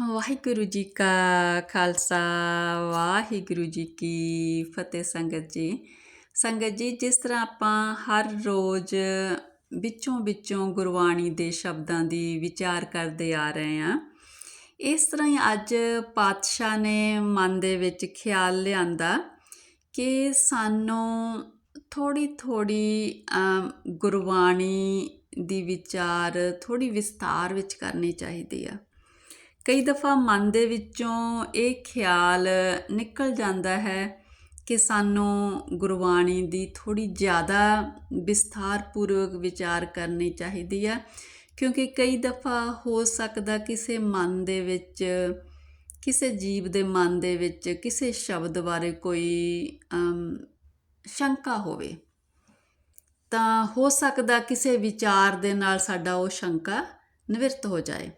ਵਾਹਿਗੁਰੂ ਜੀ ਕਾ ਖਾਲਸਾ ਵਾਹਿਗੁਰੂ ਜੀ ਕੀ ਫਤਿਹ ਸੰਗਤ ਜੀ। ਸੰਗਤ ਜੀ, ਜਿਸ ਤਰ੍ਹਾਂ ਆਪਾਂ ਹਰ ਰੋਜ਼ ਵਿੱਚੋਂ ਵਿੱਚੋਂ ਗੁਰਬਾਣੀ ਦੇ ਸ਼ਬਦਾਂ ਦੀ ਵਿਚਾਰ ਕਰਦੇ ਆ ਰਹੇ ਹਾਂ। ਇਸ ਤਰ੍ਹਾਂ ਹੀ ਅੱਜ ਪਾਤਸ਼ਾਹ ਨੇ ਮਨ ਦੇ ਵਿੱਚ ਖਿਆਲ ਲਿਆਂਦਾ ਕਿ ਸਾਨੂੰ ਥੋੜੀ ਥੋੜੀ ਗੁਰਬਾਣੀ ਦੀ ਵਿਚਾਰ ਥੋੜੀ ਵਿਸਤਾਰ ਵਿੱਚ ਕਰਨੀ ਚਾਹੀਦੀ ਆ। ਕਈ ਦਫਾ ਮਨ ਦੇ ਵਿੱਚੋਂ ਇਹ ਖਿਆਲ ਨਿਕਲ ਜਾਂਦਾ ਹੈ ਕਿ ਸਾਨੂੰ ਗੁਰਬਾਣੀ ਦੀ ਥੋੜੀ ਜ਼ਿਆਦਾ ਵਿਸਥਾਰਪੂਰਵਕ ਵਿਚਾਰ ਕਰਨੀ ਚਾਹੀਦੀ ਆ, ਕਿਉਂਕਿ ਕਈ ਦਫਾ ਹੋ ਸਕਦਾ ਕਿਸੇ ਮਨ ਦੇ ਵਿੱਚ, ਕਿਸੇ ਜੀਵ ਦੇ ਮਨ ਦੇ ਵਿੱਚ ਕਿਸੇ ਸ਼ਬਦ ਬਾਰੇ ਕੋਈ ਸ਼ੰਕਾ ਹੋਵੇ। ਤਾਂ ਹੋ ਸਕਦਾ ਕਿਸੇ ਵਿਚਾਰ ਦੇ ਨਾਲ ਸਾਡਾ ਉਹ ਸ਼ੰਕਾ ਨਿਵਰਤ ਹੋ ਜਾਏ।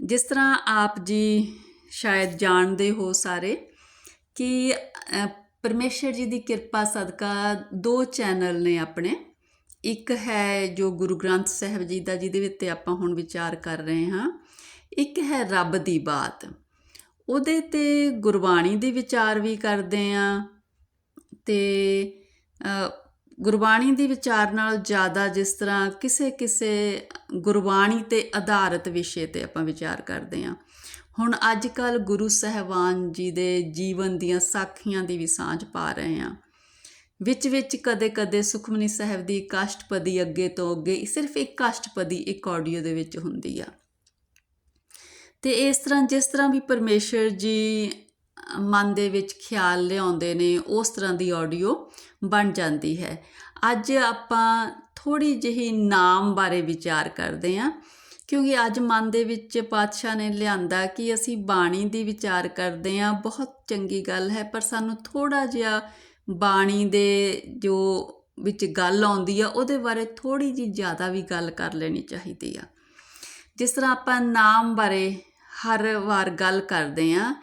ਜਿਸ ਤਰ੍ਹਾਂ ਆਪ ਜੀ ਸ਼ਾਇਦ ਜਾਣਦੇ ਹੋ ਸਾਰੇ ਕਿ ਪਰਮੇਸ਼ਰ ਜੀ ਦੀ ਕਿਰਪਾ ਸਦਕਾ ਦੋ ਚੈਨਲ ਨੇ ਆਪਣੇ। ਇੱਕ ਹੈ ਜੋ ਗੁਰੂ ਗ੍ਰੰਥ ਸਾਹਿਬ ਜੀ ਦਾ, ਜਿਹਦੇ ਵਿੱਚ ਆਪਾਂ ਹੁਣ ਵਿਚਾਰ ਕਰ ਰਹੇ ਹਾਂ। ਇੱਕ ਹੈ ਰੱਬ ਦੀ ਬਾਤ। ਉਹਦੇ ਤੇ ਗੁਰਬਾਣੀ ਦੇ ਵਿਚਾਰ ਵੀ ਕਰਦੇ ਆ ਤੇ ਗੁਰਬਾਣੀ ਦੀ ਵਿਚਾਰ ਨਾਲ ਜ਼ਿਆਦਾ ਜਿਸ ਤਰ੍ਹਾਂ ਕਿਸੇ ਕਿਸੇ ਗੁਰਬਾਣੀ ਤੇ ਆਧਾਰਿਤ ਵਿਸ਼ੇ ਤੇ ਆਪਾਂ ਵਿਚਾਰ ਕਰਦੇ ਹਾਂ। ਹੁਣ ਅੱਜ ਕੱਲ ਗੁਰੂ ਸਹਿਬਾਨ ਜੀ ਦੇ ਜੀਵਨ ਦੀਆਂ ਸਾਖੀਆਂ ਦੀ ਵੀ ਸਾਂਝ ਪਾ ਰਹੇ ਹਾਂ। ਵਿੱਚ ਵਿੱਚ ਕਦੇ-ਕਦੇ ਸੁਖਮਨੀ ਸਾਹਿਬ ਦੀ ਕਾਸ਼ਟਪਦੀ ਅੱਗੇ ਤੋਂ ਅੱਗੇ ਸਿਰਫ ਇੱਕ ਕਾਸ਼ਟਪਦੀ, ਇੱਕ ਆਡੀਓ ਦੇ ਵਿੱਚ ਹੁੰਦੀ ਆ। ਤੇ ਇਸ ਤਰ੍ਹਾਂ, ਜਿਸ ਤਰ੍ਹਾਂ ਵੀ ਪਰਮੇਸ਼ਰ ਜੀ ਮਨ ਦੇ ਵਿੱਚ ਖਿਆਲ ਲਿਆਉਂਦੇ ਨੇ, ਉਸ ਤਰ੍ਹਾਂ ਦੀ ਆਡੀਓ ਬਣ ਜਾਂਦੀ ਹੈ। ਅੱਜ ਆਪਾਂ ਥੋੜੀ ਜਿਹੀ ਨਾਮ ਬਾਰੇ ਵਿਚਾਰ ਕਰਦੇ ਹਾਂ, ਕਿਉਂਕਿ ਅੱਜ ਮਨ ਦੇ ਵਿੱਚ ਪਾਤਸ਼ਾਹ ਨੇ ਲਿਆਂਦਾ ਕਿ ਅਸੀਂ ਬਾਣੀ ਦੀ ਵਿਚਾਰ ਕਰਦੇ ਹਾਂ। ਬਹੁਤ ਚੰਗੀ ਗੱਲ ਹੈ, ਪਰ ਸਾਨੂੰ ਥੋੜਾ ਜਿਹਾ ਬਾਣੀ ਦੇ ਜੋ ਵਿੱਚ ਗੱਲ ਆਉਂਦੀ ਆ, ਉਹਦੇ ਬਾਰੇ ਥੋੜੀ ਜੀ ਜ਼ਿਆਦਾ ਵੀ ਗੱਲ ਕਰ ਲੈਣੀ ਚਾਹੀਦੀ ਆ। ਜਿਸ ਤਰ੍ਹਾਂ ਆਪਾਂ ਨਾਮ ਬਾਰੇ ਹਰ ਵਾਰ ਗੱਲ ਕਰਦੇ ਆ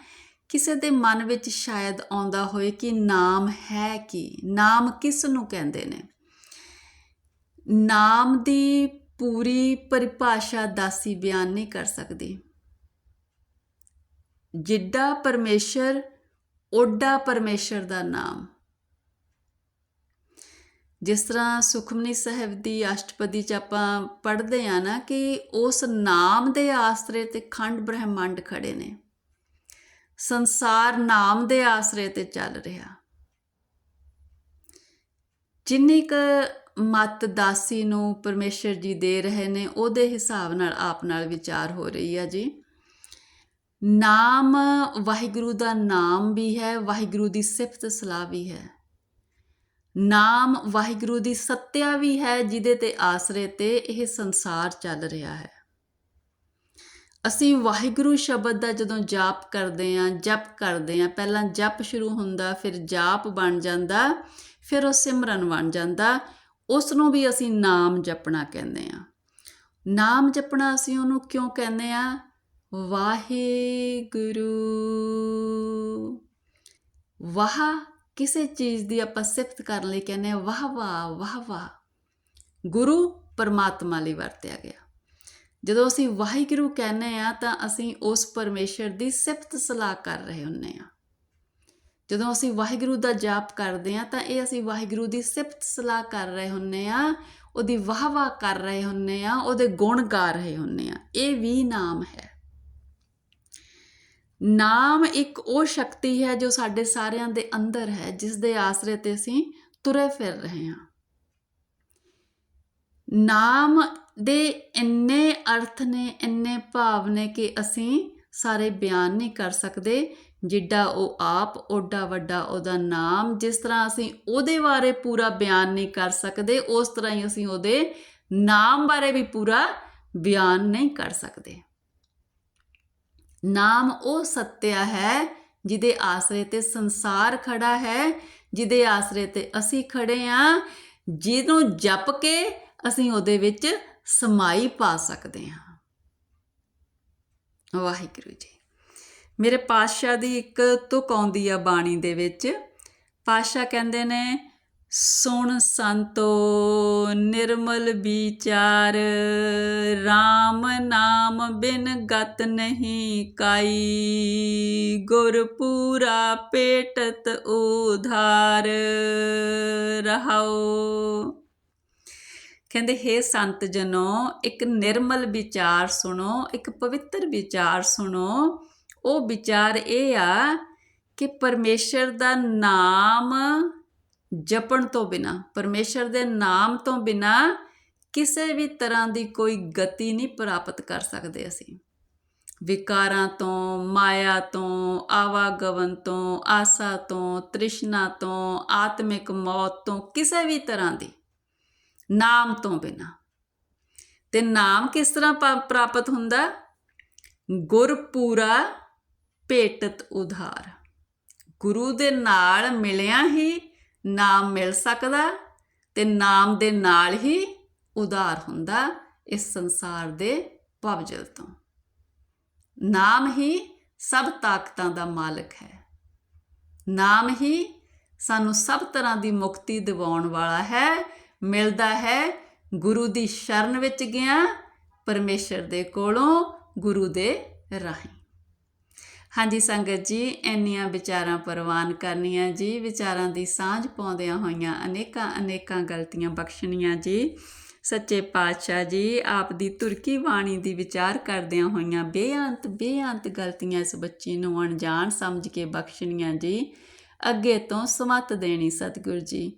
ਕਿਸੇ ਦੇ ਮਨ ਵਿੱਚ ਸ਼ਾਇਦ ਆਉਂਦਾ ਹੋਵੇ ਕਿ ਨਾਮ ਹੈ ਕੀ, ਨਾਮ ਕਿਸ ਨੂੰ ਕਹਿੰਦੇ ਨੇ? ਨਾਮ ਦੀ ਪੂਰੀ ਪਰਿਭਾਸ਼ਾ ਦਾਸੀ ਬਿਆਨ ਨਹੀਂ ਕਰ ਸਕਦੀ। ਜਿੱਡਾ ਪਰਮੇਸ਼ਰ, ਓਡਾ ਪਰਮੇਸ਼ਰ ਦਾ ਨਾਮ। ਜਿਸ ਤਰ੍ਹਾਂ ਸੁਖਮਨੀ ਸਾਹਿਬ ਦੀ ਅਸ਼ਟਪਦੀ ਚ ਆਪਾਂ ਪੜ੍ਹਦੇ ਆ ਨਾ ਕਿ ਉਸ ਨਾਮ ਦੇ ਆਸਰੇ ਤੇ ਖੰਡ ਬ੍ਰਹਿਮੰਡ ਖੜੇ ਨੇ। ਸੰਸਾਰ ਨਾਮ ਦੇ ਆਸਰੇ ਤੇ ਚੱਲ ਰਿਹਾ। ਜਿੰਨੀ ਕ ਮਤ ਦਾਸੀ ਨੂੰ ਪਰਮੇਸ਼ਰ ਜੀ ਦੇ ਰਹੇ ਨੇ, ਉਹਦੇ ਹਿਸਾਬ ਨਾਲ ਆਪ ਨਾਲ ਵਿਚਾਰ ਹੋ ਰਹੀ ਆ ਜੀ। ਨਾਮ, ਵਾਹਿਗੁਰੂ ਦਾ ਨਾਮ ਵੀ ਹੈ, ਵਾਹਿਗੁਰੂ ਦੀ ਸਿਫਤ ਸਲਾਹ ਵੀ ਹੈ। ਨਾਮ, ਵਾਹਿਗੁਰੂ ਦੀ ਸੱਤਿਆ ਵੀ ਹੈ, ਜਿਹਦੇ ਤੇ ਆਸਰੇ ਤੇ ਇਹ ਸੰਸਾਰ ਚੱਲ ਰਿਹਾ ਹੈ। ਅਸੀਂ ਵਾਹਿਗੁਰੂ ਸ਼ਬਦ ਦਾ ਜਦੋਂ ਜਾਪ ਕਰਦੇ ਆਂ ਜਪ ਕਰਦੇ ਆਂ ਪਹਿਲਾਂ ਜਪ ਸ਼ੁਰੂ ਹੁੰਦਾ, ਫਿਰ ਜਾਪ ਬਣ ਜਾਂਦਾ, ਫਿਰ ਉਹ ਸਿਮਰਨ ਬਣ ਜਾਂਦਾ ਉਸ ਨੂੰ ਵੀ ਅਸੀਂ ਨਾਮ ਜਪਣਾ ਕਹਿੰਦੇ ਆਂ ਨਾਮ ਜਪਣਾ ਅਸੀਂ ਉਹਨੂੰ ਕਿਉਂ ਕਹਿੰਦੇ ਆਂ ਵਾਹਿਗੁਰੂ। ਵਾਹ ਕਿਸੇ ਚੀਜ਼ ਦੀ ਆਪਾਂ ਸਿਫਤ ਕਰਨ ਲਈ ਕਹਿੰਦੇ ਆ ਵਾਹ ਵਾਹ ਵਾਹ ਵਾਹ। ਗੁਰੂ ਪਰਮਾਤਮਾ ਲਈ ਵਰਤਿਆ ਗਿਆ। ਜਦੋਂ ਅਸੀਂ ਵਾਹਿਗੁਰੂ ਕਹਿੰਦੇ ਆ ਤਾਂ ਅਸੀਂ ਉਸ ਪਰਮੇਸ਼ਰ ਦੀ ਸਿਫਤ ਸਲਾਹ ਕਰ ਰਹੇ ਹੁੰਨੇ ਆ ਜਦੋਂ ਅਸੀਂ ਵਾਹਿਗੁਰੂ ਦਾ ਜਾਪ ਕਰਦੇ ਆ ਤਾਂ ਇਹ ਅਸੀਂ ਵਾਹਿਗੁਰੂ ਦੀ ਸਿਫਤ ਸਲਾਹ ਕਰ ਰਹੇ ਹੁੰਨੇ ਆ ਉਹਦੀ ਵਾਹ-ਵਾਹ ਕਰ ਰਹੇ ਹੁੰਨੇ ਆ ਉਹਦੇ ਗੁਣ ਗਾ ਰਹੇ ਹੁੰਨੇ ਆ ਇਹ ਵੀ ਨਾਮ ਹੈ। ਨਾਮ ਇੱਕ ਉਹ ਸ਼ਕਤੀ ਹੈ ਜੋ ਸਾਡੇ ਸਾਰਿਆਂ ਦੇ ਅੰਦਰ ਹੈ, ਜਿਸ ਦੇ ਆਸਰੇ ਤੇ ਅਸੀਂ ਤੁਰੇ ਫਿਰ ਰਹੇ ਹਾਂ। ਨਾਮ ਦੇ ਇੰਨੇ ਅਰਥ ਨੇ, ਇੰਨੇ ਭਾਵ ਨੇ ਕਿ ਅਸੀਂ ਸਾਰੇ ਬਿਆਨ ਨਹੀਂ ਕਰ ਸਕਦੇ। ਜਿੱਡਾ ਉਹ ਆਪ, ਓਡਾ ਵੱਡਾ ਉਹਦਾ ਨਾਮ, ਜਿਸ ਤਰ੍ਹਾਂ ਅਸੀਂ ਉਹਦੇ ਬਾਰੇ ਪੂਰਾ ਬਿਆਨ ਨਹੀਂ ਕਰ ਸਕਦੇ, ਉਸ ਤਰ੍ਹਾਂ ਹੀ ਅਸੀਂ ਉਹਦੇ ਨਾਮ ਬਾਰੇ ਵੀ ਪੂਰਾ ਬਿਆਨ ਨਹੀਂ ਕਰ ਸਕਦੇ। ਨਾਮ ਉਹ ਸੱਤਿਆ ਹੈ ਜਿਹਦੇ ਆਸਰੇ ਤੇ ਸੰਸਾਰ ਖੜਾ ਹੈ, ਜਿਹਦੇ ਆਸਰੇ ਤੇ ਅਸੀਂ ਖੜੇ ਆ, ਜਿਹਨੂੰ ਜਪ ਕੇ ਅਸੀਂ ਉਹਦੇ ਵਿੱਚ ਸਮਾਈ ਪਾ ਸਕਦੇ ਹਾਂ। ਵਾਹਿਗੁਰੂ ਜੀ। ਮੇਰੇ ਪਾਤਸ਼ਾਹ ਦੀ ਇੱਕ ਤੁਕ ਆਉਂਦੀ ਆ ਬਾਣੀ ਦੇ ਵਿੱਚ। ਪਾਤਸ਼ਾਹ ਕਹਿੰਦੇ ਨੇ, ਸੁਣ ਸੰਤੋ, ਨਿਰਮਲ ਵਿਚਾਰ RAM ਨਾਮ ਬਿਨ ਗਤ ਨਹੀਂ ਕਾਈ। ਗੁਰ ਪੂਰਾ ਪੇਟਤ ਉਧਾਰ, ਰਹਾਓ। ਕਹਿੰਦੇ, ਹੈ ਸੰਤ ਜਨੋ, ਇੱਕ ਨਿਰਮਲ ਵਿਚਾਰ ਸੁਣੋ, ਇੱਕ ਪਵਿੱਤਰ ਵਿਚਾਰ ਸੁਣੋ। ਉਹ ਵਿਚਾਰ ਇਹ ਆ ਕਿ ਪਰਮੇਸ਼ਰ ਦਾ ਨਾਮ ਜਪਣ ਤੋਂ ਬਿਨਾ, ਪਰਮੇਸ਼ਰ ਦੇ ਨਾਮ ਤੋਂ ਬਿਨਾ ਕਿਸੇ ਵੀ ਤਰ੍ਹਾਂ ਦੀ ਕੋਈ ਗਤੀ ਨਹੀਂ ਪ੍ਰਾਪਤ ਕਰ ਸਕਦੇ ਅਸੀਂ। ਵਿਕਾਰਾਂ ਤੋਂ, ਮਾਇਆ ਤੋਂ ਆਵਾਗਵਨ ਤੋਂ, ਆਸਾ ਤੋਂ, ਤ੍ਰਿਸ਼ਨਾ ਤੋਂ, ਆਤਮਿਕ ਮੌਤ ਤੋਂ, ਕਿਸੇ ਵੀ ਤਰ੍ਹਾਂ ਦੀ। ਨਾਮ ਤੋਂ ਬਿਨਾ। ਤੇ ਨਾਮ ਕਿਸ ਤਰ੍ਹਾਂ ਪਾ- ਪ੍ਰਾਪਤ ਹੁੰਦਾ? ਗੁਰ ਪੂਰਾ ਭੇਟਤ ਉਧਾਰ। ਗੁਰੂ ਦੇ ਨਾਲ ਮਿਲਿਆ ਹੀ ਨਾਮ ਮਿਲ ਸਕਦਾ ਤੇ ਨਾਮ ਦੇ ਨਾਲ ਹੀ ਉਧਾਰ ਹੁੰਦਾ ਇਸ ਸੰਸਾਰ ਦੇ ਭਵਜਲ ਤੋਂ। ਨਾਮ ਹੀ ਸਭ ਤਾਕਤਾਂ ਦਾ ਮਾਲਕ ਹੈ। ਨਾਮ ਹੀ ਸਾਨੂੰ ਸਭ ਤਰ੍ਹਾਂ ਦੀ ਮੁਕਤੀ ਦਿਵਾਉਣ ਵਾਲਾ ਹੈ ਮਿਲਦਾ ਹੈ। ਗੁਰੂ ਦੀ ਸ਼ਰਨ ਵਿੱਚ ਗਿਆ। ਪਰਮੇਸ਼ਰ ਦੇ ਕੋਲੋਂ ਗੁਰੂ ਦੇ ਰਾਹੀਂ। ਹਾਂਜੀ ਸੰਗਤ ਜੀ, ਇੰਨੀਆਂ ਵਿਚਾਰਾਂ ਪ੍ਰਵਾਨ ਕਰਨੀਆਂ ਜੀ। ਵਿਚਾਰਾਂ ਦੀ ਸਾਂਝ ਪਾਉਂਦਿਆਂ ਹੋਈਆਂ ਅਨੇਕਾਂ ਅਨੇਕਾਂ ਗਲਤੀਆਂ ਬਖਸ਼ਣੀਆਂ ਜੀ। ਸੱਚੇ ਪਾਤਸ਼ਾਹ ਜੀ, ਆਪ ਦੀ ਤੁਰਕੀ ਬਾਣੀ ਦੀ ਵਿਚਾਰ ਕਰਦਿਆਂ ਹੋਈਆਂ ਬੇਅੰਤ ਬੇਅੰਤ ਗਲਤੀਆਂ ਇਸ ਬੱਚੀ ਨੂੰ ਅਣਜਾਣ ਸਮਝ ਕੇ ਬਖਸ਼ਣੀਆਂ ਜੀ। ਅੱਗੇ ਤੋਂ ਸਮਤ ਦੇਣੀ ਸਤਿਗੁਰ ਜੀ।